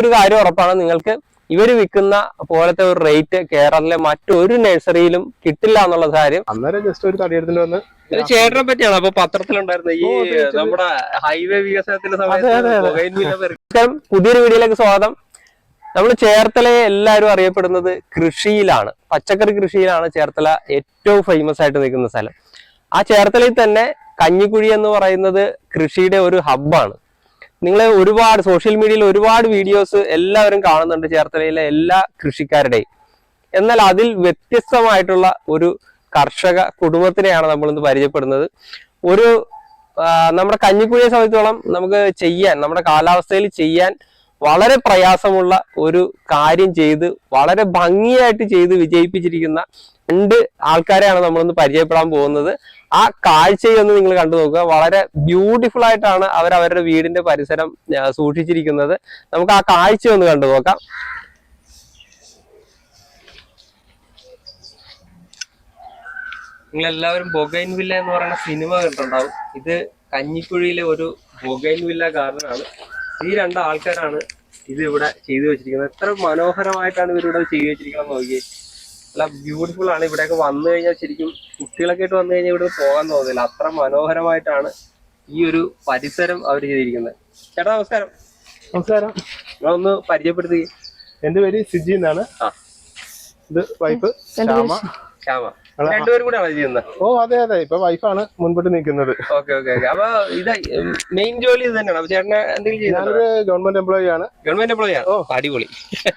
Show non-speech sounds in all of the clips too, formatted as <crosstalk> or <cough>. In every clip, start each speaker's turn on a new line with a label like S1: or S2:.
S1: ഒരു കാര്യം ഉറപ്പാണ് നിങ്ങൾക്ക് ഇവർ വിൽക്കുന്ന പോലത്തെ ഒരു റേറ്റ് കേരളത്തിലെ മറ്റൊരു നഴ്സറിയിലും കിട്ടില്ല എന്നുള്ള കാര്യം.
S2: അന്നേരം ജസ്റ്റ് ഒരു തടിയെടുത്തിട്ട് വന്ന്
S1: ചേട്ടനെ പറ്റിയാണ് അപ്പൊ പത്രത്തിലുണ്ടായിരുന്നത് ഈ നമ്മുടെ ഹൈവേ വികസനത്തിന്റെ. സമയത്ത് പുതിയൊരു വീഡിയോയിലേക്ക് സ്വാഗതം. നമ്മൾ ചേർത്തലയെ എല്ലാവരും അറിയപ്പെടുന്നത് കൃഷിയിലാണ്. പച്ചക്കറി കൃഷിയിലാണ് ചേർത്തല ഏറ്റവും ഫേമസ് ആയിട്ട് നിൽക്കുന്ന സ്ഥലം. ആ ചേർത്തലയിൽ തന്നെ കഞ്ഞിക്കുഴി എന്ന് പറയുന്നത് കൃഷിയുടെ ഒരു ഹബ്ബാണ് നിങ്ങൾ ഒരുപാട് സോഷ്യൽ മീഡിയയിൽ ഒരുപാട് വീഡിയോസ് എല്ലാവരും കാണുന്നുണ്ട് ചേർത്തലയിലെ എല്ലാ കൃഷിക്കാരുടെയും. എന്നാൽ അതിൽ വ്യത്യസ്തമായിട്ടുള്ള ഒരു കർഷക കുടുംബത്തിനെയാണ് നമ്മൾ ഇന്ന് പരിചയപ്പെടുന്നത്. ഒരു നമ്മുടെ കഞ്ഞിക്കുഴിയെ സംബന്ധിച്ചോളം നമുക്ക് ചെയ്യാൻ നമ്മുടെ കാലാവസ്ഥയിൽ ചെയ്യാൻ വളരെ പ്രയാസമുള്ള ഒരു കാര്യം ചെയ്ത് വളരെ ഭംഗിയായിട്ട് ചെയ്ത് വിജയിപ്പിച്ചിരിക്കുന്ന രണ്ട് ആൾക്കാരെയാണ് നമ്മളൊന്ന് പരിചയപ്പെടാൻ പോകുന്നത്. ആ കാഴ്ചയൊന്ന് നിങ്ങൾ കണ്ടു നോക്കുക. വളരെ ബ്യൂട്ടിഫുൾ ആയിട്ടാണ് അവർ അവരുടെ വീടിന്റെ പരിസരം സൂക്ഷിച്ചിരിക്കുന്നത്. നമുക്ക് ആ കാഴ്ച ഒന്ന് കണ്ടു നോക്കാം. നിങ്ങൾ എല്ലാവരും ബൊഗൈൻ വില്ല എന്ന് പറയുന്ന സിനിമ കണ്ടിട്ടുണ്ടാവും. ഇത് കഞ്ഞിക്കുഴിയിലെ ഒരു ബൊഗൈൻ വില്ല ഗാർഡൻ ആണ്. ഈ രണ്ട് ആൾക്കാരാണ് ഇത് ഇവിടെ ചെയ്തു വെച്ചിരിക്കുന്നത്. എത്ര മനോഹരമായിട്ടാണ് ഇവരിവിടെ ചെയ്തു വെച്ചിരിക്കുന്നത് നോക്കി നല്ല ബ്യൂട്ടിഫുൾ ആണ്. ഇവിടെയൊക്കെ വന്നു കഴിഞ്ഞാൽ ശരിക്കും കുട്ടികളൊക്കെ ആയിട്ട് വന്നു കഴിഞ്ഞാൽ ഇവിടെ പോകാൻ തോന്നില്ല അത്ര മനോഹരമായിട്ടാണ് ഈ ഒരു പരിസരം അവർ ചെയ്തിരിക്കുന്നത്. ചേട്ടാ നമസ്കാരം.
S2: നമസ്കാരം.
S1: നിങ്ങളൊന്ന് പരിചയപ്പെടുത്തി.
S2: എന്റെ പേര് സിജി എന്നാണ്.
S1: ആ.
S2: ഇത് വൈഫ് ശ്യാമ.
S1: ശ്യാമ. രണ്ടുപേരും കൂടെയാണ് ചെയ്യുന്നത്
S2: ഓ അതെ അതെ. ഇപ്പൊ വൈഫാണ് മുൻപോട്ട് നിൽക്കുന്നത്.
S1: Okay okay okay. അപ്പൊ ഇത് മെയിൻ ജോലി ഇത് തന്നെയാണ്? അപ്പൊ ചേട്ടന് എന്തെങ്കിലും ചെയ്യുന്നുണ്ടോ?
S2: ഞാനൊരു ഗവൺമെന്റ് എംപ്ലോയി ആണ്.
S1: ഗവൺമെന്റ് എംപ്ലോയി ആണ്.
S2: ഓ.
S1: അടിപൊളി.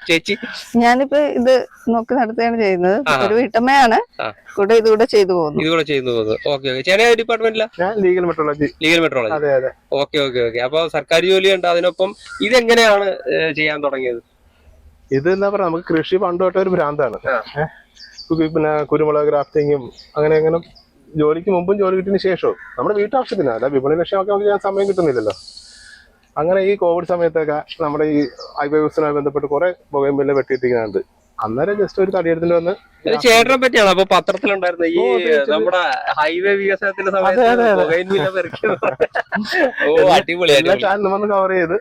S1: ചേച്ചി?
S3: ഞാനിപ്പോ ഇത് നോക്കി നടത്തുകയാണ് ചെയ്യുന്നത്. ഒരു വീട്ടമ്മയാണ്. കൂടെ ഇതുകൂടെ ചെയ്തു പോകുന്നു.
S1: ഇതുകൂടെ ചെയ്തു പോകുന്നത് ഓക്കെ ഓക്കെ. ചേട്ടൻ ഡിപ്പാർട്ട്മെന്റിലാ
S2: ഞാൻ ലീഗൽ മെട്രോളജി
S1: ലീഗൽ മെട്രോളജി
S2: അതെ അതെ.
S1: Okay okay okay. അപ്പൊ സർക്കാർ ജോലി ഉണ്ട്. അതിനൊപ്പം ഇതെങ്ങനെയാണ് ചെയ്യാൻ തുടങ്ങിയത്?
S2: ഇത് എന്താ പറയാ നമുക്ക് കൃഷി പണ്ട് തൊട്ടേ ഒരു ഭ്രാന്താണ്. പിന്നെ കുരുമുളക് ഗ്രാഫ്റ്റിങ്ങും അങ്ങനെ അങ്ങനെ ജോലിക്ക് മുമ്പും ജോലി കിട്ടിയതിന് ശേഷവും നമ്മുടെ വീട്ടാവശ്യത്തിന് അല്ല വിപണി ലക്ഷ്യമൊക്കെ നമുക്ക് ഞാൻ സമയം കിട്ടുന്നില്ലല്ലോ. അങ്ങനെ ഈ കോവിഡ് സമയത്തൊക്കെ നമ്മുടെ ഈ ബിസിനുമായി ബന്ധപ്പെട്ട് കുറെ പുകയും പുകയമ്പല്ല വെട്ടിയിട്ടിരിക്കുന്നുണ്ട്. അന്നേരം ജസ്റ്റ് ഒരു തടിയെടുത്തിട്ട് വന്ന്
S1: ചേട്ടനെ പറ്റിയാണ്? അപ്പൊ പത്രത്തിലുണ്ടായിരുന്നത് ഈ നമ്മുടെ ഹൈവേ വികസനത്തിന്റെ സമയത്ത്
S2: കവർ <laughs> ചെയ്ത്.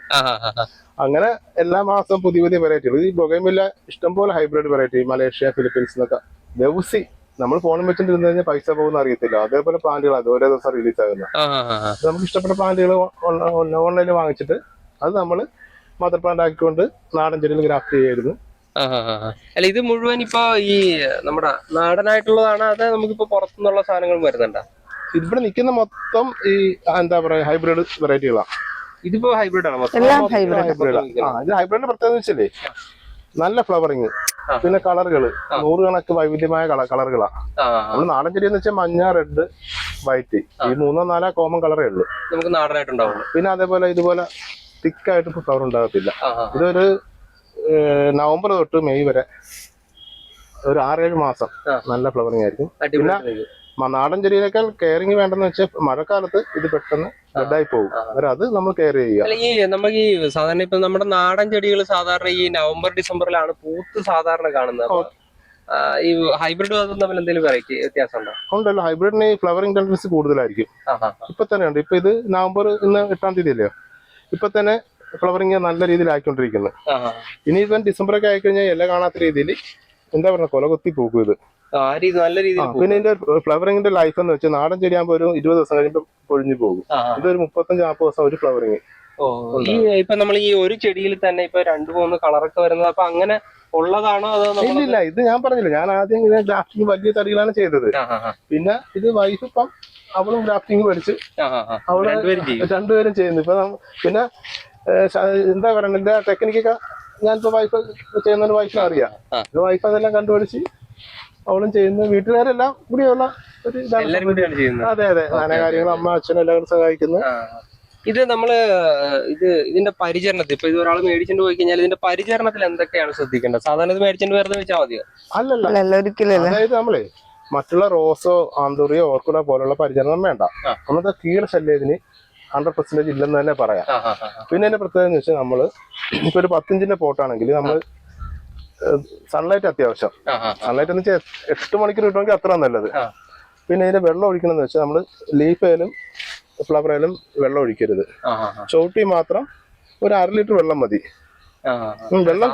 S2: അങ്ങനെ എല്ലാ മാസവും പുതിയ പുതിയ വെറൈറ്റികൾ ഈ ബൊഗൈമില്ല ഇഷ്ടംപോലെ ഹൈബ്രിഡ് വെറൈറ്റി മലേഷ്യ ഫിലിപ്പീൻസ് എന്നൊക്കെ. ദിവസി നമ്മൾ ഫോണിൽ വെച്ചിട്ടിരുന്ന് കഴിഞ്ഞാൽ പൈസ പോകുന്ന അറിയത്തില്ല. അതേപോലെ പ്ലാന്റുകൾ അത് ഓരോ ദിവസം റിലീസ് ആകുന്ന. നമുക്ക് ഇഷ്ടപ്പെട്ട പ്ലാന്റുകൾ ഓൺലൈനിൽ വാങ്ങിച്ചിട്ട് അത് നമ്മൾ മദർ പ്ലാന്റ് ആക്കിക്കൊണ്ട് നാടൻ ചെടിയിൽ ഗ്രാഫ്റ്റ് ചെയ്യായിരുന്നു.
S1: അല്ല ഇത് മുഴുവൻ ഇപ്പൊ ഈ നമ്മുടെ നാടനായിട്ടുള്ളതാണ് അത് നമുക്കിപ്പോ പുറത്തുനിന്നുള്ള സാധനങ്ങൾ വരുന്നുണ്ടോ?
S2: ഇവിടെ നിൽക്കുന്ന മൊത്തം ഈ എന്താ പറയാ ഹൈബ്രിഡ് വെറൈറ്റികളാണ്
S1: ഇതിപ്പോ ഹൈബ്രിഡ് ആണ്.
S3: എല്ലാം.
S2: ഹൈബ്രിഡ് ആ ഇത് ഹൈബ്രിഡിന്റെ പ്രത്യേകത വെച്ചല്ലേ? നല്ല ഫ്ലവറിങ് പിന്നെ കളറുകൾ. നൂറുകണക്ക് വൈവിധ്യമായ കളറുകളാണ്
S1: നമ്മൾ.
S2: നമ്മൾ നാടൻ ചെടി എന്ന് വെച്ചാൽ മഞ്ഞ റെഡ് വൈറ്റ് ഈ മൂന്നോ നാലോ കോമൺ കളറേ ഉള്ളൂ.
S1: നമുക്ക് നാടനായിട്ടുണ്ടാവുള്ളൂ.
S2: പിന്നെ അതേപോലെ ഇതുപോലെ തിക്കായിട്ട് ഫ്ലവർ ഉണ്ടാകത്തില്ല. ഇതൊരു നവംബർ തൊട്ട് മെയ് വരെ ഒരു ആറേഴ് മാസം നല്ല ഫ്ലവറിങ് ആയിരിക്കും. മ- നാടൻ ചെടിയിലേക്കാൾ കെയറിങ് വേണ്ടെന്ന് വെച്ചാൽ മഴക്കാലത്ത് ഇത് പെട്ടെന്ന് റെഡായി പോകും. അന്നേരം അത് നമ്മൾ കെയർ ചെയ്യുക.
S1: അല്ല ഈ നമുക്ക് ഈ സാധാരണ ഇപ്പൊ നമ്മുടെ നാടൻ ചെടികൾ സാധാരണ ഈ നവംബർ ഡിസംബറിലാണ് പൂത്ത് സാധാരണ കാണുന്നത്. ഈ ഹൈബ്രിഡ് അതും തമ്മിൽ എന്തെങ്കിലും വെറൈറ്റി
S2: ഉണ്ടല്ലോ ഹൈബ്രിഡിന് ഫ്ലവറിംഗ് ടെൻഡൻസി കൂടുതലായിരിക്കും. ഇപ്പൊ തന്നെ ഉണ്ട്. ഇപ്പൊ ഇത് നവംബർ ഇന്ന് എട്ടാം തീയതി അല്ലയോ ഇപ്പൊ തന്നെ ഫ്ലവറിങ് നല്ല രീതിയിൽ ആയിക്കൊണ്ടിരിക്കുന്നത് ഇനി ഇപ്പം ഡിസംബർ ഒക്കെ ആയിക്കഴിഞ്ഞാൽ ഇല കാണാത്ത രീതിയിൽ എന്താ പറയുക കൊലകൊത്തി പോകും ഇത്.
S1: ആ രീതി നല്ല രീതിയിൽ
S2: പിന്നെ ഇതിന്റെ ഫ്ലവറിംഗിന്റെ ലൈഫ് എന്ന് വെച്ചാൽ നാടൻ ചെടിയാകുമ്പോൾ ഒരു ഇരുപത് ദിവസം കഴിയുമ്പോൾ പൊഴിഞ്ഞു പോകും. ഇതൊരു മുപ്പത്തഞ്ച് നാൽപ്പത് ദിവസം ഒരു ഫ്ലവറിങ്
S1: ഓ ഈ ഇപ്പൊ നമ്മൾ ഈ ഒരു ചെടിയിൽ തന്നെ ഇപ്പൊ രണ്ടു മൂന്ന് കളറൊക്കെ വരുന്നത് അപ്പൊ അങ്ങനെ ഉള്ളതാണോ അതോ
S2: ഇല്ല
S1: നമ്മൾ
S2: ഇല്ല ഇത് ഞാൻ പറഞ്ഞില്ല. ഞാൻ ആദ്യം ഇങ്ങനെ ഗ്രാഫ്റ്റിംഗ് വലിയ തടികളാണ് ചെയ്തത്. പിന്നെ ഇത് വൈഫ് ഇപ്പം അവളും ഗ്രാഫ്റ്റിംഗ് പഠിച്ച്. അവൾ
S1: രണ്ടുപേരും
S2: ചെയ്യുന്നു. ഇപ്പൊ പിന്നെ എന്താ പറയണ്ട ടെക്നിക്കൊക്കെ ഞാനിപ്പോ വൈഫ് ചെയ്യുന്ന വൈഫിനെ അറിയാം.
S1: ആ.
S2: വൈഫ് അതെല്ലാം കണ്ടുപിടിച്ച് അവളും ചെയ്യുന്നത്. വീട്ടുകാരെല്ലാം കൂടിയുള്ള ഒരു ഇതാണ് അതെ അതെ. നാനാ കാര്യങ്ങൾ അമ്മ അച്ഛനും എല്ലാവരും സഹായിക്കുന്നു.
S1: ഇത് നമ്മൾ ഇത് ഇതിന്റെ പരിചരണത്തിൽ ഇപ്പൊ ഇത് ഒരാൾ മേടിച്ചിട്ട് പോയി കഴിഞ്ഞാൽ ഇതിന്റെ പരിചരണത്തിൽ എന്തൊക്കെയാണ് ശ്രദ്ധിക്കേണ്ടത്? സാധാരണ ഇത് മേടിച്ചിട്ട് വെറുതെ വെച്ചാൽ മതിയോ?
S2: അല്ലല്ല. അതായത് നമ്മളെ മറ്റുള്ള റോസോ ആന്തൂറിയോ ഓർക്കുട പോലുള്ള പരിചരണം വേണ്ട.
S1: നമ്മുടെ
S2: ഒന്നത്തെ കീട ശല്യത്തിന് ഹൺഡ്രഡ് പെർസെന്റേജ് ഇല്ലെന്ന് തന്നെ പറയാം. പിന്നെ അതിന്റെ പ്രത്യേകത എന്ന് വെച്ചാൽ നമ്മൾ ഇപ്പൊ ഒരു പത്തിഞ്ചിന്റെ പോട്ടാണെങ്കിൽ നമ്മൾ സൺലൈറ്റ് അത്യാവശ്യം. സൺലൈറ്റ് എന്ന് വെച്ചാൽ എട്ട് മണിക്കൂർ കിട്ടുമെങ്കിൽ അത്ര നല്ലത്. പിന്നെ ഇതിന്റെ വെള്ളം ഒഴിക്കണമെന്ന് വെച്ചാൽ നമ്മൾ ലീഫേലും ഫ്ലവറേലും വെള്ളം ഒഴിക്കരുത്.
S1: ആ, ആ, ആ.
S2: ചവിട്ടി മാത്രം ഒരു അര ലിറ്റർ വെള്ളം മതി. വെള്ളം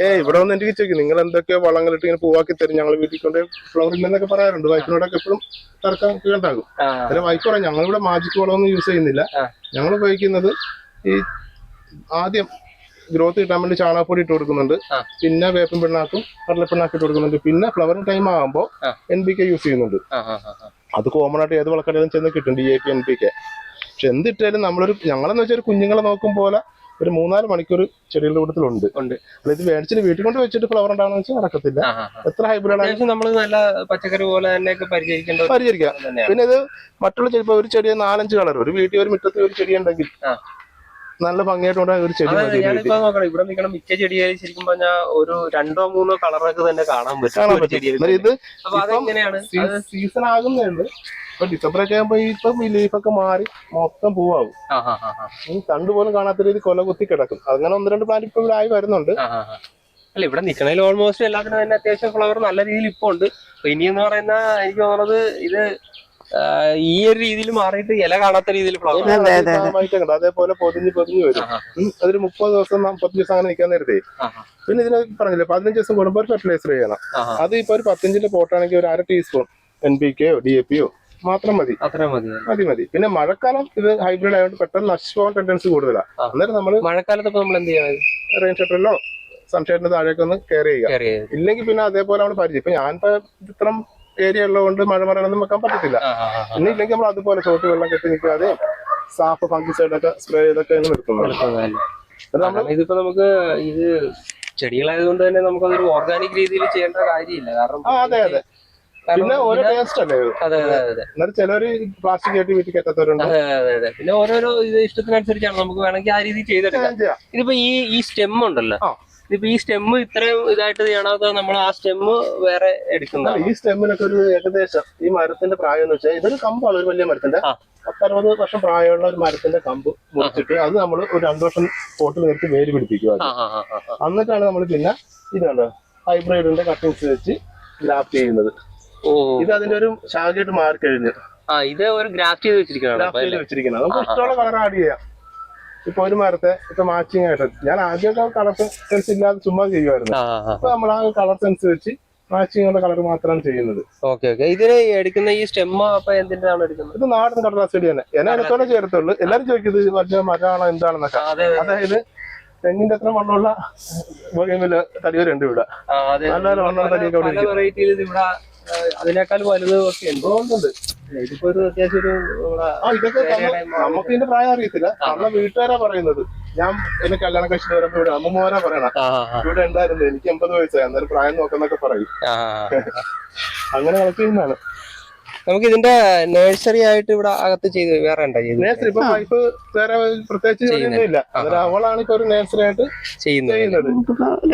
S2: ഏ ഇവിടെ വന്ന് എനിക്ക് ചോദിക്കും നിങ്ങൾ എന്തൊക്കെയോ വളങ്ങളിട്ട് ഇങ്ങനെ പൂവാക്കി തരും. ഞങ്ങൾ വീട്ടിൽ കൊണ്ട് ഫ്ലവർ ഇല്ലെന്നൊക്കെ പറയാറുണ്ട്. വൈഫിനോടൊക്കെ എപ്പോഴും തർക്കം കേട്ടാകും അല്ല വൈഫ് പറയാം. ഞങ്ങളിവിടെ മാജിക് വളമൊന്നും യൂസ് ചെയ്യുന്നില്ല. ഞങ്ങൾ ഉപയോഗിക്കുന്നത് ഈ ആദ്യം ഗ്രോത്ത് കിട്ടാൻ വേണ്ടി ചാണകപ്പൊടി ഇട്ട് കൊടുക്കുന്നുണ്ട് പിന്നെ വേപ്പൻ പിണ്ണാക്കും കടലപ്പിണ്ണാക്കും ഇട്ട് കൊടുക്കുന്നുണ്ട് പിന്നെ ഫ്ലവറിംഗ് ടൈം ആകുമ്പോൾ. എൻ പി കെ യൂസ് ചെയ്യുന്നുണ്ട്. അത് കോമൺ ആയിട്ട് ഏത് വളക്കടയിലും ചെന്ന് കിട്ടും D A P N P K പക്ഷെ എന്തിട്ടാലും നമ്മളൊരു ഞങ്ങളെന്ന് വെച്ചാൽ കുഞ്ഞുങ്ങളെ നോക്കും പോലെ ഒരു മൂന്നാൽ മണിക്കൂർ ചെടികളുടെ കൂട്ടത്തിലുണ്ട്
S1: ഉണ്ട്.
S2: അല്ല ഇത് മേടിച്ചിട്ട് വീട്ടിൽ കൊണ്ട് വെച്ചിട്ട് ഫ്ലവർ ഉണ്ടാവുന്ന വെച്ചാൽ നടക്കത്തില്ല. എത്ര ഹൈബ്രിഡ് ആണ്
S1: നമ്മൾ നല്ല പച്ചക്കറി പോലെ പരിചരിക്കേണ്ട ഒരു
S2: പരിചരിക്കാം പിന്നെ ഇത് മറ്റുള്ള ചെടി ഒരു ചെടി നാലഞ്ച് കളർ ഒരു വീട്ടിൽ ഒരു മുറ്റത്ത് ഒരു ചെടി ഉണ്ടെങ്കിൽ. നല്ല ഭംഗിയായിട്ട് ഒരു ചെടി
S1: ഞാനിപ്പോ. നോക്കണം ഇവിടെ നിൽക്കണം മിക്ക ചെടിയായി ശരിക്കും പറഞ്ഞാൽ ഒരു രണ്ടോ മൂന്നോ കളറൊക്കെ തന്നെ കാണാൻ പറ്റും
S2: ഇത് സീസൺ ആകുന്നുണ്ട് ഇപ്പൊ ഡിസംബർ ഒക്കെ ആകുമ്പോ ഇപ്പം ഈ ലീഫൊക്കെ മാറി മൊത്തം പൂവാകും. ഈ തണ്ട് പോലും കാണാത്ത രീതി കൊല കുത്തി കിടക്കും. അങ്ങനെ ഒന്ന് രണ്ട് പ്ലാന്റ് ഇപ്പൊ ഇവിടെ ആയി വരുന്നുണ്ട്.
S1: അല്ല ഇവിടെ നിൽക്കണേൽ ഓൾമോസ്റ്റ് എല്ലാത്തിനും തന്നെ അത്യാവശ്യം ഫ്ലവർ നല്ല രീതിയിൽ ഇപ്പൊ ഉണ്ട്. ഇനി എന്ന് പറയുന്ന എനിക്ക് തോന്നുന്നത് ഇത് ഈ ഒരു രീതിയിൽ മാറിയിട്ട് ഇല കാണാത്ത രീതിയിൽ ഫ്ലവർ
S2: അതേപോലെ പൊതിഞ്ഞ് പൊതിഞ്ഞ് വരും. അതൊരു മുപ്പത് ദിവസം മുപ്പത്തഞ്ച് ദിവസം അങ്ങനെ നിൽക്കാൻ നേരത്തെ. പിന്നെ ഇതിന് പറഞ്ഞില്ലേ പതിനഞ്ച് ദിവസം കൂടുമ്പോൾ ഒരു ഫെർട്ടിലൈസർ ചെയ്യണം. അത് ഇപ്പൊ ഒരു പത്തഞ്ചിന്റെ പോട്ടാണെങ്കിൽ ഒരു അര ടീസ്പൂൺ എൻ പി കെയോ ഡി എ പിയോ മാത്രം മതി.
S1: അത്ര മതി.
S2: മതി മതി. പിന്നെ മഴക്കാലം ഇത് ഹൈബ്രിഡ് ആയതുകൊണ്ട് പെട്ടെന്ന് നശിച്ചു പോകാൻ ടെൻഡൻസി കൂടുതലാണ് അന്നേരം നമ്മൾ
S1: മഴക്കാലത്ത് നമ്മൾ എന്ത് ചെയ്യണം
S2: റെയിൻ ഷട്ടറിലോ സൺഷെയ്ഡിന്റെ താഴേക്ക് ഒന്ന് കെയർ ചെയ്യുക. ഇല്ലെങ്കിൽ പിന്നെ അതേപോലെ നമ്മൾ പരിചയം. ഇപ്പൊ ഞാനിപ്പോ ഇത്രം ഏരിയ ഉള്ളതുകൊണ്ട് മഴ മറയൊന്നും വെക്കാൻ പറ്റത്തില്ല. പിന്നെ ഇല്ലെങ്കിൽ നമ്മൾ അതുപോലെ ചോട്ട് വെള്ളം കെട്ടി നിൽക്കാതെ സാഫ് ഫംഗിസൈഡ് ഒക്കെ സ്പ്രേ ചെയ്തൊക്കെ? നമ്മൾ
S1: ഇതിപ്പോ നമുക്ക് ഇത് ചെടികളായതുകൊണ്ട് തന്നെ നമുക്കതൊരു ഓർഗാനിക് രീതിയിൽ ചെയ്യേണ്ട കാര്യമില്ല. കാരണം
S2: അതെ അതെ. പിന്നെ ഓരോ ടേസ്റ്റ് അല്ലേ?
S1: അതെ അതെ അതെ
S2: ചിലര് പ്ലാസ്റ്റിക് ആയിട്ട് വീട്ടിൽ കെട്ടത്തവരുണ്ട്.
S1: അതെ അതെ അതെ പിന്നെ ഓരോരോ ഇത് ഇഷ്ടത്തിനനുസരിച്ചാണ്. നമുക്ക് വേണമെങ്കിൽ ആ രീതിയിൽ ചെയ്തെടുക്കാം. ഇതിപ്പോ ഈ ഈ സ്റ്റെം ഉണ്ടല്ലോ. ഇതിപ്പോ ഈ സ്റ്റെം ഇത്രയും ഇതായിട്ട് ചെയ്യണത് നമ്മൾ ആ സ്റ്റെം വേറെ എടുക്കുന്നതാണ്?
S2: ഈ സ്റ്റെമ്മിനൊക്കെ ഒരു ഏകദേശം ഈ മരത്തിന്റെ പ്രായം എന്ന് വെച്ചാൽ ഇതൊരു കമ്പാണ് ഒരു വലിയ മരത്തിന്റെ. പത്തറുപത് വർഷം പ്രായമുള്ള ഒരു മരത്തിന്റെ കമ്പ് മുറിച്ചിട്ട് അത് നമ്മൾ ഒരു രണ്ടു വർഷം പോട്ടിൽ നിർത്തി വേര് പിടിപ്പിക്കുക. എന്നിട്ടാണ് നമ്മൾ പിന്നെ ഇതാണ് ഹൈബ്രിഡിന്റെ കട്ടിങ്സ് വെച്ച് ഗ്രാഫ്റ്റ് ചെയ്യുന്നത്. ഇത് അതിന്റെ ഒരു ശാഖയായിട്ട് മാറി കഴിഞ്ഞു
S1: ഇത് ഒരു ഗ്രാഫ്റ്റ് ചെയ്ത്
S2: ഗ്രാഫ്റ്റ് ചെയ്ത് വെച്ചിരിക്കുന്നത് നമുക്ക് ഇഷ്ടമുള്ള കളർ ആഡ് ചെയ്യാം. ഇപ്പൊ ഒരു മരത്തെ ഇപ്പൊ മാച്ചിങ് ആയിട്ട്. ഞാൻ ആദ്യമൊക്കെ കളർ സെൻസ് ഇല്ലാതെ ചുമ്മാ ചെയ്യുമായിരുന്നു
S1: ആ
S2: നമ്മൾ ആ. കളർ സെൻസ് വെച്ച് മാച്ചിങ് ഉള്ള കളർ മാത്രമാണ് ചെയ്യുന്നത്.
S1: Okay okay. ഇതിന് എടുക്കുന്ന ഈ സ്റ്റെമ്മ അപ്പൊ എന്തിനാണ് എടുക്കുന്നത്?
S2: ഇത് നാടൻ കടലാസ് ചെടി തന്നെ. എന്നെ അടുത്തോടെ ചേർത്തുള്ളൂ എല്ലാരും ചോദിക്കുന്നത് മറ്റേ മരമാണോ എന്താണെന്നൊക്കെ.
S1: അതെ
S2: അതായത് തെങ്ങിന്റെ അത്ര മണ്ണുള്ള തടി വരെ
S1: ഉണ്ട് ഇവിടെ.
S2: നല്ല മണ്ണുള്ള തടിയൊക്കെ
S1: അതിനേക്കാൾ വലുത് ഒക്കെ ഉണ്ട്. ഇതിപ്പോ ഒരു അത്യാവശ്യം ഒരു
S2: ഇതൊക്കെ നമുക്ക് ഇതിന്റെ പ്രായം അറിയത്തില്ല. നമ്മളെ വീട്ടുകാരാ പറയുന്നത്. ഞാൻ എന്നെ കല്യാണം കഴിച്ചിട്ട് വരുമ്പോ ഇവിടെ അമ്മമാരാ പറയണ. ഇവിടെ ഉണ്ടായിരുന്നു. എനിക്ക് എൺപത് വയസ്സായി. അന്നേരം പ്രായം നോക്കുന്നൊക്കെ പറയും. <laughs> അങ്ങനെ കളക്ട് ചെയ്യുന്നതാണ്
S1: നമുക്ക് ഇതിന്റെ നഴ്സറി ആയിട്ട് ഇവിടെ അകത്ത് ചെയ്ത് വേറെ
S2: നേഴ്സറി ഇപ്പൊ വൈഫ് വേറെ പ്രത്യേകിച്ച് ജോലിയൊന്നും ഇല്ല അവളാണ് ഇപ്പൊ ഒരു നേഴ്സറി ആയിട്ട്
S1: ചെയ്യുന്നത്.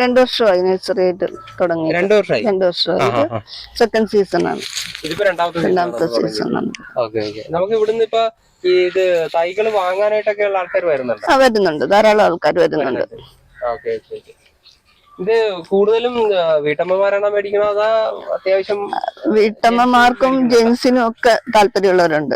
S3: രണ്ടു വർഷമായി നഴ്സറി ആയിട്ട് തുടങ്ങി.
S1: രണ്ടു വർഷമായി?
S3: രണ്ടു വർഷമായി. സെക്കൻഡ് സീസൺ ആണ്.
S1: ഇതിപ്പോ രണ്ടാമത്തെ
S3: രണ്ടാമത്തെ സീസൺ ആണ്.
S1: Okay okay. നമുക്ക് ഇവിടുന്ന് ഇപ്പൊ ഈ ഇത് തൈകൾ വാങ്ങാനായിട്ടൊക്കെ ഉള്ള ആൾക്കാർ വരുന്നുണ്ട്
S3: വരുന്നുണ്ട്. ധാരാളം ആൾക്കാർ വരുന്നുണ്ട്.
S1: Okay okay. ഇത് കൂടുതലും വീട്ടമ്മമാരാണ് മേടിക്കണോ അതാ അത്യാവശ്യം
S3: വീട്ടമ്മമാർക്കും ജെൻസിനും ഒക്കെ താല്പര്യമുള്ളവരുണ്ട്.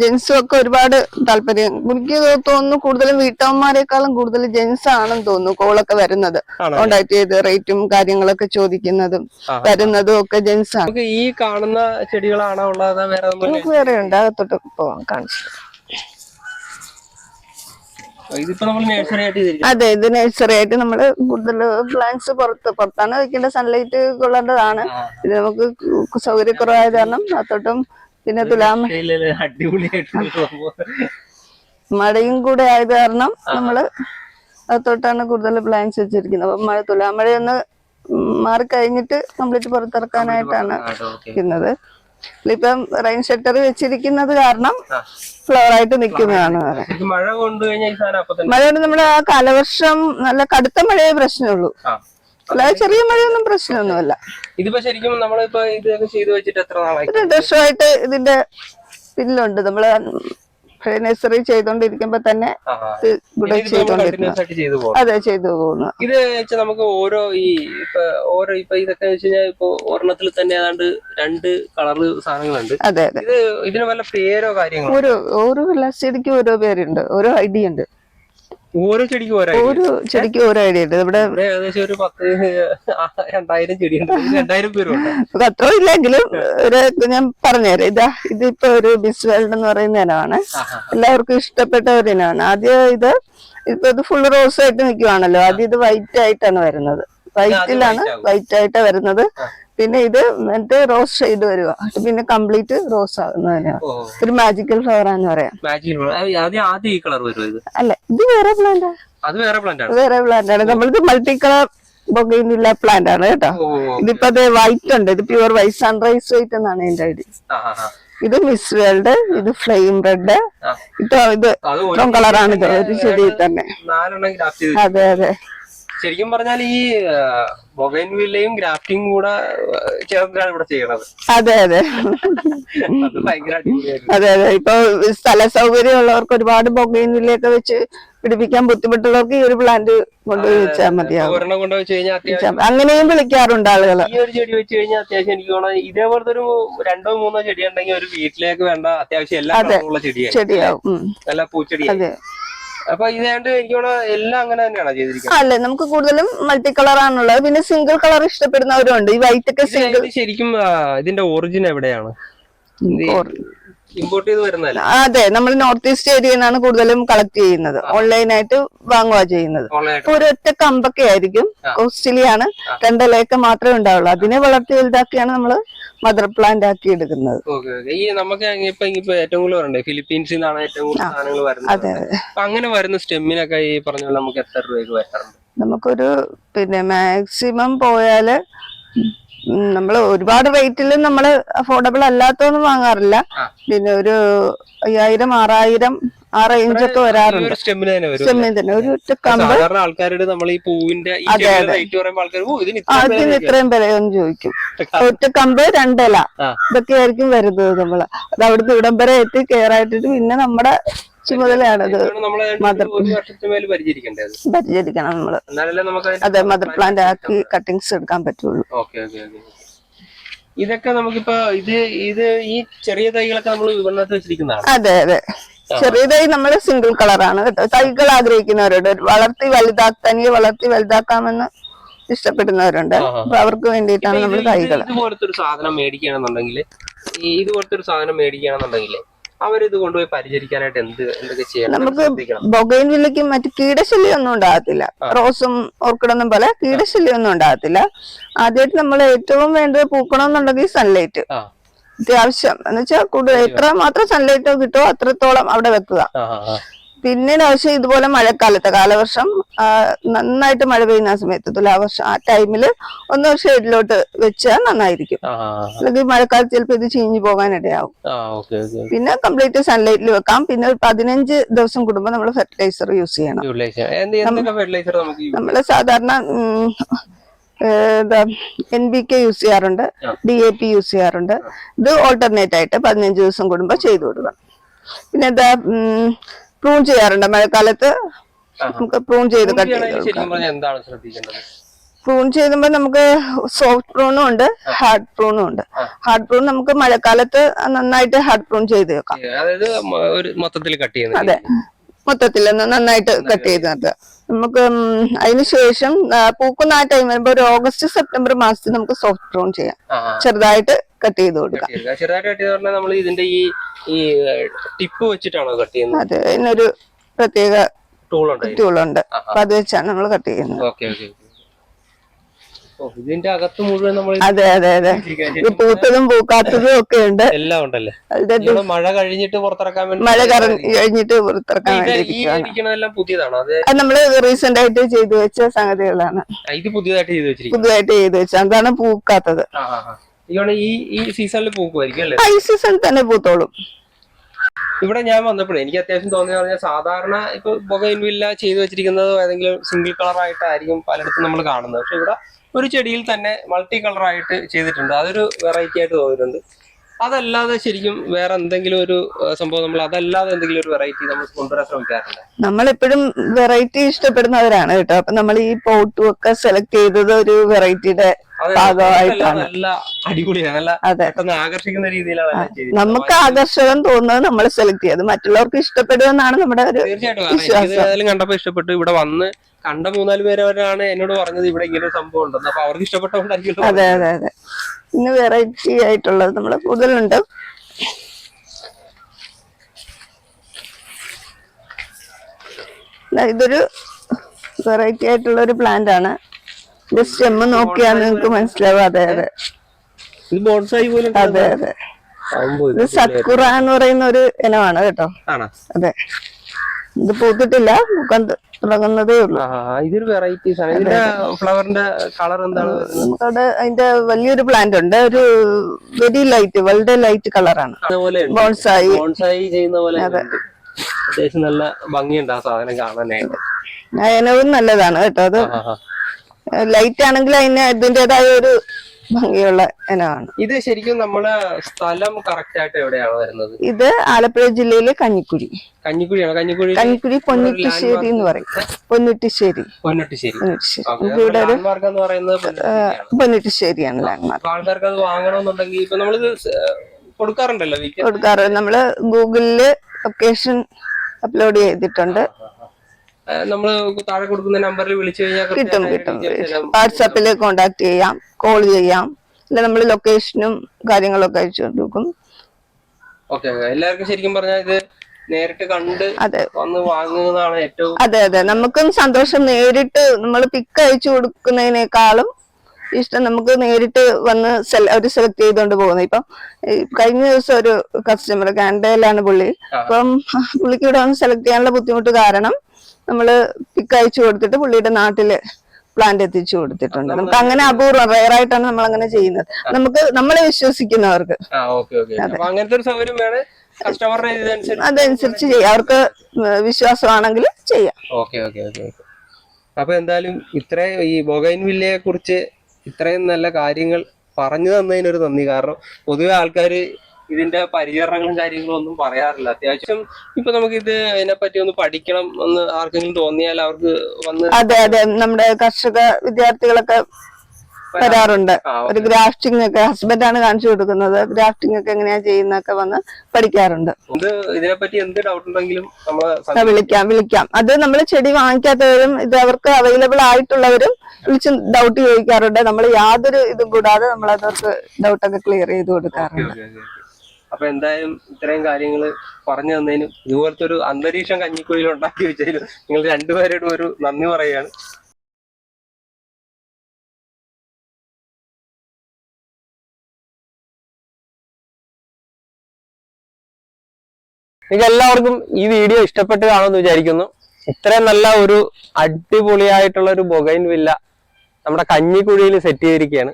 S3: ജെൻസും ഒക്കെ ഒരുപാട് താല്പര്യം. എനിക്ക് തോന്നുന്നു കൂടുതലും വീട്ടമ്മമാരെക്കാളും കൂടുതൽ ജെൻസ് ആണെന്ന് തോന്നുന്നു കോളൊക്കെ വരുന്നത്. കോണ്ടാക്ട് ചെയ്ത് റേറ്റും കാര്യങ്ങളൊക്കെ ചോദിക്കുന്നതും. വരുന്നതും ഒക്കെ ജെൻസ്. ആണ്
S1: ഈ കാണുന്ന ചെടികളാണോ ഉള്ളത് വേറെ
S3: നമുക്ക് വേറെ ഉണ്ട്. അകത്തോട്ട് പോവാം. കാണിച്ചു അതെ ഇത് നഴ്സറി ആയിട്ട് നമ്മൾ കൂടുതൽ പ്ലാന്റ്സ് പുറത്ത് പുറത്താണ് വെക്കേണ്ട സൺലൈറ്റ് കൊള്ളേണ്ടതാണ്. ഇത് നമുക്ക് സൗകര്യക്കുറവായത് കാരണം അത്തോട്ടും പിന്നെ തുലാമ മഴയും കൂടെ ആയത് കാരണം നമ്മൾ അത്തോട്ടാണ് കൂടുതൽ പ്ലാന്റ്സ് വെച്ചിരിക്കുന്നത്. അപ്പൊ മഴ തുലാമഴയൊന്ന് മാറിക്കഴിഞ്ഞിട്ട് കംപ്ലീറ്റ് പുറത്തിറക്കാനായിട്ടാണ് വെക്കുന്നത്. ഇപ്പം റെയിൻ ഷട്ടർ വെച്ചിരിക്കുന്നത് കാരണം ഫ്ലവർ ആയിട്ട് നിൽക്കുന്നതാണ്
S1: മഴ
S3: മഴ കൊണ്ട് നമ്മുടെ ആ കാലവർഷം നല്ല കടുത്ത മഴയെ പ്രശ്നമുള്ളൂ. അല്ലാതെ ചെറിയ മഴയൊന്നും പ്രശ്നമൊന്നുമല്ല.
S1: ഇതിപ്പോ ശരിക്കും നമ്മളിപ്പോ ഇതൊക്കെ ചെയ്തു വെച്ചിട്ട് എത്ര നാളായി?
S3: വർഷമായിട്ട് ഇതിന്റെ പിന്നിലുണ്ട്. നമ്മൾ നഴ്സറി ചെയ്തോണ്ടിരിക്കുമ്പോ തന്നെ. ഇവിടെ അതെ ചെയ്തു പോകുന്നു
S1: ഇത് നമുക്ക് ഓരോ ഈ ഇപ്പൊ ഓരോ ഇപ്പൊ ഇതൊക്കെ വെച്ച് കഴിഞ്ഞാൽ ഇപ്പൊ ഒരെണ്ണത്തിൽ തന്നെ ഏതാണ്ട് രണ്ട് കളറ് സാധനങ്ങളുണ്ട്.
S3: അതെ അതെ.
S1: ഇത് ഇതിന് വല്ല പേരോ കാര്യങ്ങളോ?
S3: ഓരോ ഓരോ ചെടിക്കും ഓരോ പേരുണ്ട്. ഓരോ ഐഡിയ ഉണ്ട്.
S1: ഓരോ ചെടിക്കും ഓരോ.
S3: ഒരു ചെടിക്ക് ഓരോ ഐഡിയ ഉണ്ട്. ഇവിടെ
S1: ഏകദേശം ഒരു പത്ത് രണ്ടായിരം ചെടി രണ്ടായിരം പേരുണ്ട്
S3: അത്ര ഇല്ലെങ്കിലും ഒരു ഞാൻ പറഞ്ഞുതരാം. ഇതാ ഇതിപ്പോ ഒരു ബിസ് വേൾഡ് എന്ന് പറയുന്ന ഇനമാണ്. എല്ലാവർക്കും ഇഷ്ടപ്പെട്ട ഒരു ഇനമാണ്. ആദ്യം ഇത് ഇപ്പൊ ഇത് ഫുൾ റോസ് ആയിട്ട് നിൽക്കുവാണല്ലോ ആദ്യം ഇത് വൈറ്റ് ആയിട്ടാണ് വരുന്നത്. വൈറ്റിലാണ് വൈറ്റ് ആയിട്ട് വരുന്നത്. പിന്നെ ഇത് എന്നിട്ട് റോസ് ഷെയ്ഡ് വരുക പിന്നെ കംപ്ലീറ്റ് റോസ്
S1: ആകുന്ന
S3: ഒരു മാജിക്കൽ ഫ്ലവർ ആന്ന് പറയാം. അല്ല ഇത് വേറെ പ്ലാന്റ്
S1: വേറെ പ്ലാന്റ് ആണ്.
S3: നമ്മളിത് മൾട്ടി കളർ ബൊഗൈനില്ല പ്ലാന്റ് ആണ് കേട്ടോ. ഇതിപ്പോ അത് വൈറ്റ് ഉണ്ട്. ഇത് പ്യുവർ വൈറ്റ് സൺറൈസ് വൈറ്റ് എന്നാണ് എന്റെ ഐഡി. ഇത് മിസ് വേൾഡ് ഇത് ഫ്ലെയിം റെഡ്. ഇത് ഇത് കളറാണ് ഇത്. ഒരു ചെടിയിൽ തന്നെ. അതെ അതെ.
S1: ശരിക്കും പറഞ്ഞാൽ ഈ ബൊഗൈൻ വില്ലയും ഗ്രാഫ്റ്റിംഗ് കൂടെ ചേർന്നിട്ടാണ് ഇവിടെ ചെയ്യണത്.
S3: അതെ അതെ.
S1: അത്
S3: അതെ അതെ. ഇപ്പൊ സ്ഥല സൗകര്യം ഉള്ളവർക്ക് ഒരുപാട് ബൊഗൈനിലൊക്കെ വെച്ച് പിടിപ്പിക്കാൻ ബുദ്ധിമുട്ടുള്ളവർക്ക് ഈ ഒരു പ്ലാന്റ് കൊണ്ടുപോയി വെച്ചാൽ മതിയാവും. അങ്ങനെയും വിളിക്കാറുണ്ട് ആളുകൾ
S1: ഈ ഒരു ചെടി വെച്ച് കഴിഞ്ഞാൽ അത്യാവശ്യം എനിക്ക് തോന്നുന്നത് ഇതേപോലത്തെ ഒരു രണ്ടോ മൂന്നോ ചെടി ഉണ്ടെങ്കിൽ ഒരു വീട്ടിലേക്ക് വേണ്ട അത്യാവശ്യം എല്ലാ
S3: ചെടിയാവും.
S1: നല്ല പൂച്ചെടി
S3: അതെ.
S1: അപ്പൊ ഇതാണ്ട് എനിക്ക് എല്ലാം അങ്ങനെ തന്നെയാണ് ചെയ്തിരിക്കുന്നത്?
S3: അല്ലെ നമുക്ക് കൂടുതലും മൾട്ടി കളർ ആണുള്ളത്. പിന്നെ സിംഗിൾ കളർ ഇഷ്ടപ്പെടുന്നവരും ഉണ്ട്. ഈ വൈറ്റ് ഒക്കെ സിംഗിൾ
S1: ശരിക്കും ഇതിന്റെ ഒറിജിൻ എവിടെയാണ്? ഇമ്പോർട്ട് ചെയ്ത് വരുന്നതല്ല?
S3: അതെ നമ്മൾ നോർത്ത് ഈസ്റ്റ് ഏരിയയിൽ നിന്നാണ് കൂടുതലും കളക്ട് ചെയ്യുന്നത്. ഓൺലൈനായിട്ട് വാങ്ങുക ചെയ്യുന്നത്. ഒരൊറ്റ കമ്പൊക്കെ ആയിരിക്കും. കോസ്റ്റ്ലി ആണ് രണ്ടിലയൊക്കെ മാത്രമേ ഉണ്ടാവുള്ളൂ. അതിനെ വളർത്തി വലുതാക്കിയാണ് നമ്മൾ മദർ പ്ലാന്റ് ആക്കി എടുക്കുന്നത്.
S1: Okay okay. ഈ നമുക്ക് ഇപ്പൊ ഇപ്പൊ ഏറ്റവും കൂടുതൽ പറയണ്ടേ ഫിലിപ്പീൻസിൽ നിന്നാണ് ഏറ്റവും കൂടുതൽ സാധനങ്ങൾ വരുന്നത്.
S3: അതെ അതെ.
S1: അപ്പൊ അങ്ങനെ വരുന്ന സ്റ്റെമ്മിനൊക്കെ ഈ പറഞ്ഞ പോലെ നമുക്ക് എത്ര രൂപയ്ക്ക് വരാറുണ്ട്?
S3: നമുക്കൊരു പിന്നെ മാക്സിമം പോയാൽ നമ്മൾ ഒരുപാട് റേറ്റിൽ നമ്മൾ അഫോർഡബിൾ അല്ലാത്തൊന്നും വാങ്ങാറില്ല. പിന്നെ ഒരു അയ്യായിരം ആറായിരം ആ റേഞ്ച് ഒക്കെ വരാറുണ്ട്.
S1: സ്റ്റെമ്മിന് തന്നെ
S3: ഒരു കമ്പ്.
S1: ആൾക്കാരുടെ നമ്മൾ ഈ പൂവിന്റെ ഇത്ര വില
S3: അതിന് ഇത്രയും വിലയൊന്നും ചോദിക്കും. ഒറ്റ കമ്പ്. രണ്ടില. ഇതൊക്കെ ആയിരിക്കും വരുന്നത് നമ്മൾ. അത് അവിടുന്ന് ഇവിടം വരെ എത്തി കയറായിട്ടിട്ട് പിന്നെ നമ്മുടെ
S1: വർഷത്തിന് മേൽ പരിചരിക്കേണ്ടത്
S3: പരിചരിക്കണം
S1: നമ്മൾ.
S3: അതെ മദർ പ്ലാന്റ് ആക്കി കട്ടിങ്സ് എടുക്കാൻ പറ്റുള്ളൂ.
S1: ഇതൊക്കെ നമുക്കിപ്പോ ഇത് ഇത് ഈ ചെറിയ തൈകളൊക്കെ നമ്മൾ വിപണനത്തിൽ വെച്ചിരിക്കുന്നതാണ്.
S3: അതെ അതെ. ചെറിയ തൈ നമ്മൾ സിംഗിൾ കളറാണ് കേട്ടോ. തൈകൾ ആഗ്രഹിക്കുന്നവരുണ്ട്. വളർത്തി വലുതാക്കി തനിയെ വളർത്തി വലുതാക്കാമെന്ന് ഇഷ്ടപ്പെടുന്നവരുണ്ട്. അപ്പൊ അവർക്ക് വേണ്ടിയിട്ടാണ് നമ്മൾ തൈകൾ
S1: ഇതുപോലത്തെ ഒരു സാധനം മേടിക്കുകയാണെന്നുണ്ടെങ്കിൽ ഇതുപോലത്തെ ഒരു സാധനം മേടിക്കുകയാണെന്നുണ്ടെങ്കിൽ അവരിത് കൊണ്ടുപോയി പരിചരിക്കാനായിട്ട് എന്ത് എന്തൊക്കെ ചെയ്യണം?
S3: നമുക്ക് ബൊഗൈൻ വില്ലയ്ക്ക് മറ്റു കീടശല്യം ഒന്നും ഉണ്ടാകത്തില്ല റോസും ഓർക്കിഡൊന്നും പോലെ കീടശല്യം ഒന്നും ഉണ്ടാകത്തില്ല. ആദ്യമായിട്ട് നമ്മൾ ഏറ്റവും വേണ്ടത് പൂക്കണമെന്നുണ്ടെങ്കിൽ സൺലൈറ്റ് അത്യാവശ്യം. എന്ന് വെച്ചാൽ കൂടുതൽ എത്ര മാത്രം സൺലൈറ്റ് കിട്ടുമോ അത്രത്തോളം അവിടെ വെക്കുക. പിന്നീട് ആവശ്യം ഇതുപോലെ മഴക്കാലത്ത് കാലവർഷം നന്നായിട്ട് മഴ പെയ്യുന്ന സമയത്ത് തുലാവർഷം ആ ടൈമിൽ ഒന്ന് ഷെയ്ഡിലോട്ട് വെച്ചാൽ നന്നായിരിക്കും. അല്ലെങ്കിൽ മഴക്കാലത്ത് ചിലപ്പോൾ ഇത് ചീഞ്ഞു പോകാനിടയാവും പിന്നെ കംപ്ലീറ്റ് സൺലൈറ്റിൽ വെക്കാം. പിന്നെ ഒരു പതിനഞ്ച് ദിവസം കൂടുമ്പോൾ നമ്മൾ ഫെർട്ടിലൈസർ യൂസ് ചെയ്യണം. നമ്മൾ സാധാരണ എൻ ബി കെ യൂസ് ചെയ്യാറുണ്ട്. ഡി എ പി യൂസ് ചെയ്യാറുണ്ട്. ഇത് ഓൾട്ടർനേറ്റ് ആയിട്ട് പതിനഞ്ച് ദിവസം കൂടുമ്പോൾ ചെയ്തു കൊടുക്കണം. പിന്നെ എന്താ പ്രൂൺ ചെയ്യാറുണ്ട്. മഴക്കാലത്ത് നമുക്ക് പ്രൂൺ ചെയ്ത് കട്ട് ചെയ്ത് പ്രൂൺ ചെയ്യുമ്പോൾ നമുക്ക് സോഫ്റ്റ് പ്രൂണും ഉണ്ട് ഹാർഡ് പ്രൂണും ഉണ്ട്. ഹാർഡ് പ്രൂൺ നമുക്ക് മഴക്കാലത്ത് നന്നായിട്ട് ഹാർഡ് പ്രൂൺ ചെയ്ത് വെക്കാം. അതെ. മൊത്തത്തിൽ നന്നായിട്ട് കട്ട് ചെയ്ത് നമുക്ക് അതിനുശേഷം അതിന് ശേഷം പൂക്കുന്ന ആ ടൈം വരുമ്പോൾ ഒരു ഓഗസ്റ്റ് സെപ്റ്റംബർ മാസത്തിൽ നമുക്ക് സോഫ്റ്റ് പ്രൂൺ ചെയ്യാം. ചെറുതായിട്ട് കട്ട് ചെയ്ത് കൊടുക്കാം.
S1: ചെറുതായിട്ട് കട്ട് ചെയ്ത് നമ്മൾ ഇതിന്റെ ഈ ഈ ടിപ്പ് വെച്ചിട്ടാണോ കട്ട് ചെയ്യുന്നത്?
S3: അതെ അതിനൊരു പ്രത്യേക ടൂളുണ്ട് അപ്പൊ അത് വെച്ചാണ് നമ്മൾ കട്ട് ചെയ്യുന്നത്.
S1: ഇതിന്റെ അകത്ത് മുഴുവൻ നമ്മൾ
S3: അതെ അതെ അതെ. ഇത് പൂത്തതും പൂക്കാത്തതും ഒക്കെ ഉണ്ട്.
S1: എല്ലാം ഉണ്ടല്ലേ? മഴ കഴിഞ്ഞിട്ട് പുറത്തിറക്കാൻ വേണ്ടി
S3: മഴ കഴിഞ്ഞിട്ട് പുറത്തിറക്കാൻ
S1: ഇത്
S3: വേണ്ടി
S1: ഈ ഇരിക്കണതെല്ലാം പുതിയതാണോ? അത്
S3: നമ്മൾ റീസെന്റ് ആയിട്ട് ചെയ്തു വെച്ച സംഗതികളാണ്.
S1: ഇത് പുതിയതായിട്ട് ചെയ്തു വെച്ചിരിക്കും
S3: പുതിയതായിട്ട് ചെയ്തു വെച്ചത് അതാണ് പൂക്കാത്തത്.
S1: ഈ ഈ സീസണിൽ പൂക്കുമായിരിക്കും അല്ലേ?
S3: ഈ സീസൺ തന്നെ പൂത്തോളും.
S1: ഇവിടെ ഞാൻ വന്നപ്പോഴേ എനിക്ക് അത്യാവശ്യം തോന്നിയെന്ന് പറഞ്ഞാൽ സാധാരണ ഇപ്പൊ ബൊഗൈൻവില്ല ചെയ്തു വെച്ചിരിക്കുന്നത് ഏതെങ്കിലും സിംഗിൾ കളർ ആയിട്ടായിരിക്കും പലയിടത്തും നമ്മൾ കാണുന്നത്. പക്ഷെ ഇവിടെ ഒരു ചെടിയിൽ തന്നെ മൾട്ടി കളർ ആയിട്ട് ചെയ്തിട്ടുണ്ട്. അതൊരു വെറൈറ്റി ആയിട്ട് തോന്നിയിട്ടുണ്ട്. അതല്ലാതെ ശരിക്കും വേറെ എന്തെങ്കിലും ഒരു സംഭവം നമ്മൾ അതല്ലാതെ എന്തെങ്കിലും ഒരു വെറൈറ്റി നമ്മൾ കൊണ്ടുവരാൻ ശ്രമിക്കാറുണ്ട്?
S3: നമ്മളെപ്പോഴും വെറൈറ്റി ഇഷ്ടപ്പെടുന്നവരാണ് കേട്ടോ. അപ്പൊ നമ്മൾ ഈ പോട്ടും ഒക്കെ സെലക്ട് ചെയ്തത് ഒരു വെറൈറ്റിയുടെ ഭാഗമായിട്ടാണ്. നമുക്ക് ആകർഷകം തോന്നുന്നത് നമ്മൾ സെലക്ട് ചെയ്ത് മറ്റുള്ളവർക്ക് ഇഷ്ടപ്പെടുമെന്നാണ് നമ്മുടെ ഒരു
S1: തീർച്ചയായിട്ടും. കണ്ടപ്പോ ഇഷ്ടപ്പെട്ടു. ഇവിടെ വന്ന് കണ്ട മൂന്നാൽ പേരവരാണ് എന്നോട് പറഞ്ഞത് ഇവിടെ ഇങ്ങനെ ഒരു സംഭവം ഉണ്ടെന്ന്. അപ്പൊ അവർക്ക് ഇഷ്ടപ്പെട്ടോണ്ടായിരിക്കും
S3: അതെ അതെ അതെ. ഇന്ന് വെറൈറ്റി ആയിട്ടുള്ളത് നമ്മൾ കൂടുതലുണ്ട്. ഇതൊരു വെറൈറ്റി ആയിട്ടുള്ള ഒരു പ്ലാന്റ് ആണ്. ഇത് സ്റ്റെമ്മ് നോക്കിയാൽ നിങ്ങൾക്ക് മനസ്സിലാവും. അതെ അതെ.
S1: ഇത് ബോൺസായി പോലെ
S3: അതെ അതെ. ഇത് സത്കുറ എന്ന് പറയുന്ന ഒരു ഇനമാണ് കേട്ടോ.
S1: ആണോ?
S3: അതെ. ഇത് പൂത്തിട്ടില്ല പൂക്കാൻ തുടങ്ങുന്നതേ ഉള്ളൂ.
S1: ആ ഇതൊരു ഫ്ലവറിന്റെ കളർ എന്താണ്?
S3: അതിന്റെ വലിയൊരു പ്ലാന്റ് ഉണ്ട്. ഒരു വെരി ലൈറ്റ് വളരെ ലൈറ്റ് കളറാണ് ബോൺസായി.
S1: ബോൺസായി ചെയ്യുന്ന പോലെ ഉണ്ട്. അത്യാവശ്യം നല്ല ഭംഗിയുണ്ട് ആ സാധനം കാണാനായിട്ട്.
S3: നയനവും നല്ലതാണ് കേട്ടോ. അത്. ലൈറ്റ് ആണെങ്കിൽ അതിന് ഇതിന്റെതായ ഒരു ഭംഗിയുള്ള ഇനമാണ്.
S1: ഇത് ശരിക്കും നമ്മളെ സ്ഥലം കറക്റ്റ് ആയിട്ട് എവിടെയാണ് വരുന്നത്?
S3: ഇത് ആലപ്പുഴ ജില്ലയിലെ കഞ്ഞിക്കുഴി.
S1: കഞ്ഞിക്കുഴിയാണ്? കഞ്ഞിക്കുഴി
S3: കഞ്ഞിക്കുഴി പൊന്നിട്ടിശ്ശേരി എന്ന് പറയും. പൊന്നിട്ടിശ്ശേരി.
S1: പൊന്നട്ടിശ്ശേരി.
S3: ഇവിടെ ഒരു
S1: പൊന്നട്ടിശ്ശേരിയാണ്.
S3: ലാൻഡ്മാർക്ക്
S1: അപ്പൊ ആൾക്കാർക്ക് അത് വാങ്ങണമെന്നുണ്ടെങ്കിൽ ഇപ്പൊ നമ്മളിത് കൊടുക്കാറുണ്ടല്ലോ
S3: കൊടുക്കാറ്. നമ്മൾ ഗൂഗിളിൽ ലൊക്കേഷൻ അപ്ലോഡ് ചെയ്തിട്ടുണ്ട്.
S1: നമ്മൾ താഴെ കൊടുക്കുന്ന നമ്പറിൽ വിളിച്ചു കഴിഞ്ഞാൽ
S3: കിട്ടും കിട്ടും. വാട്സാപ്പിൽ കോണ്ടാക്ട് ചെയ്യാം കോൾ ചെയ്യാം. അല്ല നമ്മൾ ലൊക്കേഷനും കാര്യങ്ങളൊക്കെ അയച്ചു കൊടുക്കും.
S1: ഓക്കെ എല്ലാവർക്കും ശരിക്കും പറഞ്ഞാൽ ഇത് നേരിട്ട് കണ്ട്
S3: അതെ.
S1: വന്ന് വാങ്ങുന്നതാണ് ഏറ്റവും
S3: അതെ അതെ. നമുക്കും സന്തോഷം നേരിട്ട് നമ്മൾ പിക്ക് അയച്ചു കൊടുക്കുന്നതിനേക്കാളും ഇഷ്ടം നമുക്ക് നേരിട്ട് വന്ന് അവർ സെലക്ട് ചെയ്തുകൊണ്ട് പോകുന്നത് ഇപ്പം കഴിഞ്ഞ ദിവസം ഒരു കസ്റ്റമർ കാനഡയിലാണ് പുള്ളി. അപ്പം പുള്ളിക്ക് ഇവിടെ വന്ന് സെലക്ട് ചെയ്യാനുള്ള ബുദ്ധിമുട്ട് കാരണം നമ്മൾ പിക്ക് അയച്ചു കൊടുത്തിട്ട് പുള്ളിയുടെ നാട്ടിൽ പ്ലാന്റ് എത്തിച്ചു കൊടുത്തിട്ടുണ്ട്. നമുക്ക് അങ്ങനെ അപൂർവം റയർ ആയിട്ടാണ് നമ്മൾ അങ്ങനെ ചെയ്യുന്നത് നമുക്ക് നമ്മളെ വിശ്വസിക്കുന്നവർക്ക്.
S1: അങ്ങനത്തെ ഒരു സൗകര്യം വേണം
S3: അതനുസരിച്ച് ചെയ്യാം. അവർക്ക് വിശ്വാസമാണെങ്കിൽ ചെയ്യാം.
S1: ഓക്കെ ഓക്കെ ഓക്കെ ഓക്കെ അപ്പൊ എന്തായാലും ഇത്രയും ഈ ബൊഗൈൻ വില്ലയെ കുറിച്ച് ഇത്രയും നല്ല കാര്യങ്ങൾ പറഞ്ഞു തന്നതിനൊരു നന്ദി. കാരണം പൊതുവെ ആൾക്കാര് ഇതിന്റെ പരിചരണങ്ങളും കാര്യങ്ങളും ഒന്നും പറയാറില്ല. അത്യാവശ്യം ഇപ്പൊ നമുക്ക് ഇത് ഇതിനെപ്പറ്റി ഒന്ന് പഠിക്കണം എന്ന് ആർക്കെങ്കിലും തോന്നിയാൽ അവർക്ക് വന്ന്
S3: അതെ അതെ. നമ്മുടെ കർഷക വിദ്യാർത്ഥികളൊക്കെ വരാറുണ്ട്. ഒരു ഗ്രാഫ്റ്റിംഗ് ഒക്കെ ഹസ്ബൻഡ് ആണ് കാണിച്ചു കൊടുക്കുന്നത്. ഗ്രാഫ്റ്റിംഗ് ഒക്കെ എങ്ങനെയാ ചെയ്യുന്നൊക്കെ വന്ന് പഠിക്കാറുണ്ട്.
S1: ഇത് ഇതിനെപ്പറ്റി എന്ത് ഡൗട്ട് ഉണ്ടെങ്കിലും
S3: വിളിക്കാം വിളിക്കാം. അത് നമ്മൾ ചെടി വാങ്ങിക്കാത്തവരും ഇത് അവർക്ക് അവൈലബിൾ ആയിട്ടുള്ളവരും വിളിച്ച് ഡൗട്ട് ചോദിക്കാറുണ്ട്. നമ്മൾ യാതൊരു ഇതും കൂടാതെ നമ്മൾ അതവർക്ക് ഡൗട്ടൊക്കെ ക്ലിയർ ചെയ്ത് കൊടുക്കാറുണ്ട്.
S1: അപ്പൊ എന്തായാലും ഇത്രയും കാര്യങ്ങൾ പറഞ്ഞു തന്നതിനും ഇതുപോലത്തെ ഒരു അന്തരീക്ഷം കഞ്ഞിക്കുഴിയിൽ ഉണ്ടാക്കി വെച്ചതിനും നിങ്ങൾ രണ്ടുപേരോടും ഒരു നന്ദി പറയുകയാണ്. നിങ്ങൾക്ക് എല്ലാവർക്കും ഈ വീഡിയോ ഇഷ്ടപ്പെട്ട് കാണുമെന്ന് വിചാരിക്കുന്നു. ഇത്രയും നല്ല ഒരു അടിപൊളിയായിട്ടുള്ള ഒരു ബൊഗൈൻ വില്ല നമ്മുടെ കഞ്ഞിക്കുഴിയിൽ സെറ്റ് ചെയ്തിരിക്കുകയാണ്.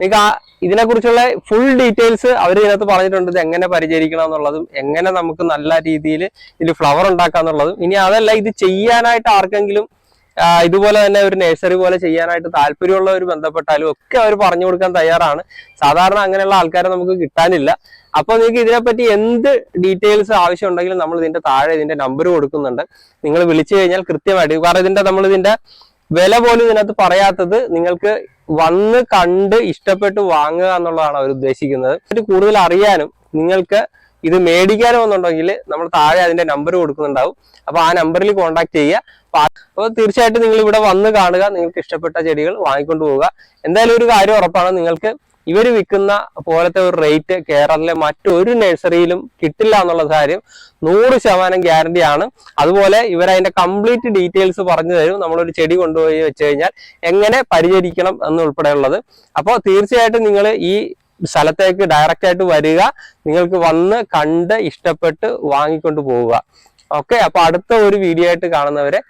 S1: നിങ്ങൾക്ക് ആ ഇതിനെക്കുറിച്ചുള്ള ഫുൾ ഡീറ്റെയിൽസ് അവർ ഇതിനകത്ത് പറഞ്ഞിട്ടുണ്ട് ഇത് എങ്ങനെ പരിചരിക്കണം എന്നുള്ളതും എങ്ങനെ നമുക്ക് നല്ല രീതിയിൽ ഇതിൽ ഫ്ലവർ ഉണ്ടാക്കാം എന്നുള്ളതും. ഇനി അതല്ല ഇത് ചെയ്യാനായിട്ട് ആർക്കെങ്കിലും ഇതുപോലെ തന്നെ ഒരു നഴ്സറി പോലെ ചെയ്യാനായിട്ട് താല്പര്യമുള്ളവർ ബന്ധപ്പെട്ടാലും ഒക്കെ അവർ പറഞ്ഞു കൊടുക്കാൻ തയ്യാറാണ്. സാധാരണ അങ്ങനെയുള്ള ആൾക്കാരെ നമുക്ക് കിട്ടാനില്ല. അപ്പോൾ നിങ്ങൾക്ക് ഇതിനെപ്പറ്റി എന്ത് ഡീറ്റെയിൽസ് ആവശ്യമുണ്ടെങ്കിലും നമ്മൾ ഇതിന്റെ താഴെ ഇതിന്റെ നമ്പർ കൊടുക്കുന്നുണ്ട്. നിങ്ങൾ വിളിച്ചു കഴിഞ്ഞാൽ കൃത്യമായിട്ട് കാരണം ഇതിന്റെ നമ്മൾ ഇതിന്റെ വില പോലും ഇതിനകത്ത് പറയാത്തത് നിങ്ങൾക്ക് വന്ന് കണ്ട് ഇഷ്ടപ്പെട്ട് വാങ്ങുക എന്നുള്ളതാണ് അവർ ഉദ്ദേശിക്കുന്നത്. കൂടുതൽ അറിയാനും നിങ്ങൾക്ക് ഇത് മേടിക്കാനോ എന്നുണ്ടെങ്കിൽ നമ്മൾ താഴെ അതിന്റെ നമ്പർ കൊടുക്കുന്നുണ്ടാവും. അപ്പൊ ആ നമ്പറിൽ കോൺടാക്ട് ചെയ്യുക. അപ്പോൾ തീർച്ചയായിട്ടും നിങ്ങൾ ഇവിടെ വന്ന് കാണുക. നിങ്ങൾക്ക് ഇഷ്ടപ്പെട്ട ചെടികൾ വാങ്ങിക്കൊണ്ട് പോവുക. എന്തായാലും ഒരു കാര്യം ഉറപ്പാണ്. നിങ്ങൾക്ക് ഇവർ വിൽക്കുന്ന പോലത്തെ ഒരു റേറ്റ് കേരളത്തിലെ മറ്റൊരു നഴ്സറിയിലും കിട്ടില്ല എന്നുള്ള കാര്യം നൂറ് ശതമാനം ഗ്യാരണ്ടി ആണ്. അതുപോലെ ഇവർ അതിന്റെ കംപ്ലീറ്റ് ഡീറ്റെയിൽസ് പറഞ്ഞു തരും. നമ്മളൊരു ചെടി കൊണ്ടുപോയി വെച്ച് കഴിഞ്ഞാൽ എങ്ങനെ പരിചരിക്കണം എന്നുൾപ്പെടെയുള്ളത്. അപ്പോൾ തീർച്ചയായിട്ടും നിങ്ങൾ ഈ സ്ഥലത്തേക്ക് ഡയറക്റ്റ് ആയിട്ട് വരിക. നിങ്ങൾക്ക് വന്ന് കണ്ട് ഇഷ്ടപ്പെട്ട് വാങ്ങിക്കൊണ്ട് പോവുക. ഓക്കെ അപ്പൊ അടുത്ത ഒരു വീഡിയോ ആയിട്ട് കാണുന്നവരെ